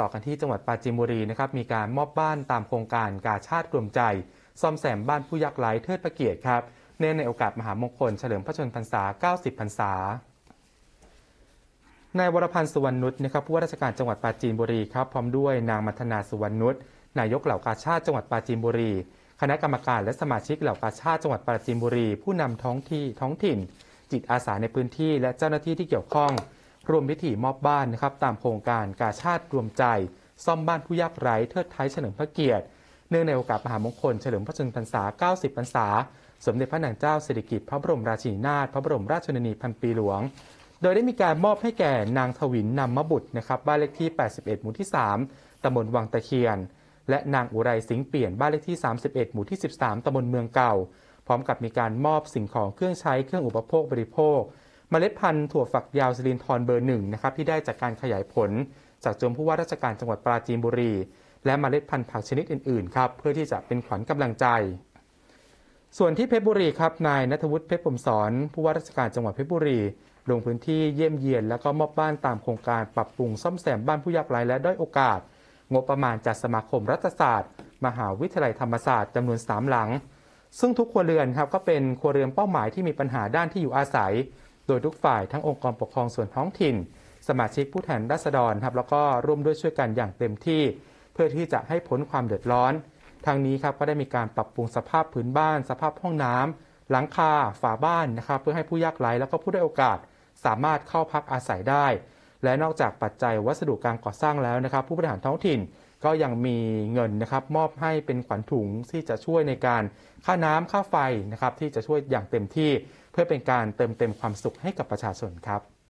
ต่อกันที่จังหวัดปราจีนบุรีนะครับมีการมอบบ้านตามโครงการกาชาติกลุ่มใจ ซ่อมแซมบ้านผู้ยากไร้เทิดพระเกียรติครับเนื่องในโอกาสมหามงคลเฉลิมพระชนพรรษา 90 พรรษา นายวรพันธ์สุวรรณนุชนะครับผู้ว่าราชการจังหวัดปราจีนบุรีครับพร้อมด้วยนางมัทนาสุวรรณนุชนายกเหล่ากาชาติจังหวัดปราจีนบุรี คณะกรรมการและสมาชิกเหล่ากาชาติจังหวัดปราจีนบุรี ผู้นำท้องที่ท้องถิ่น จิตอาสาในพื้นที่และเจ้าหน้าที่ที่เกี่ยวข้อง รวมพิธีมอบบ้านนะครับตามโครงการกาชาติรวมใจ ซ่อมบ้านผู้ยากไร้เทิดไทยเฉลิมพระเกียรติ เนื่องในโอกาสมหามงคลเฉลิมพระชนมพรรษา 90 พรรษา สมเด็จพระนางเจ้าสิริกิติ์พระบรมราชินีนาถพระบรมราชชนนีพันปีหลวง โดยได้มีการมอบให้แก่นางทวินนำมบุตรนะครับบ้านเลขที่ 81 หมู่ที่ 3ตำบลวังตะเคียน และนางอุไรสิงห์เปลี่ยนบ้านเลขที่ 31 หมู่ที่ 13ตำบลเมืองเก่า พร้อมกับมีการมอบสิ่งของเครื่องใช้เครื่องอุปโภคบริโภค เมล็ดพันธุ์ถั่วฝักยาวสิรินทรเบอร์หนึ่งนะครับที่ได้จากการขยายผล จากจมผู้ว่าราชการจังหวัดปราจีนบุรี และเมล็ดพันธุ์ผักชนิดอื่นๆครับเพื่อที่จะเป็นขวัญกำลังใจ ส่วนที่เพชรบุรีครับนายนัทวุฒิเพชรพรหมสอนผู้ว่าราชการจังหวัดเพชรบุรี ลงพื้นที่เยี่ยมเยียน แล้วก็มอบบ้านตามโครงการปรับปรุงซ่อมแซมบ้านผู้ยากไร้และด้อยโอกาส งบประมาณจากสมาคมรัฐศาสตร์ มหาวิทยาลัยธรรมศาสตร์จำนวน3หลัง ซึ่งทุกครัวเรือนครับก็เป็นครัวเรือนเป้าหมายที่มีปัญหาด้านที่อยู่อาศัย โดยทุกฝ่ายทั้งองค์กรปกครองส่วนท้องถิ่น สมาชิกผู้แทนราษฎรครับแล้วก็ร่วมด้วยช่วยกันอย่างเต็มที่ เพื่อที่จะให้พ้นความเดือดร้อนทางนี้ครับก็ได้มีการปรับปรุงสภาพพื้นบ้าน สภาพห้องน้ำหลังคาฝาบ้านนะครับเพื่อให้ผู้ยากไร้แล้วก็ผู้ได้โอกาส สามารถเข้าพักอาศัยได้ และนอกจากปัจจัยวัสดุการก่อสร้างแล้วนะครับ ผู้บริหารท้องถิ่น ก็ยังมีเงินนะครับมอบให้เป็นขวัญถุงที่จะช่วยในการค่าน้ำค่าไฟนะครับที่จะช่วยอย่างเต็มที่เพื่อเป็นการเติมเต็มความสุขให้กับประชาชนครับ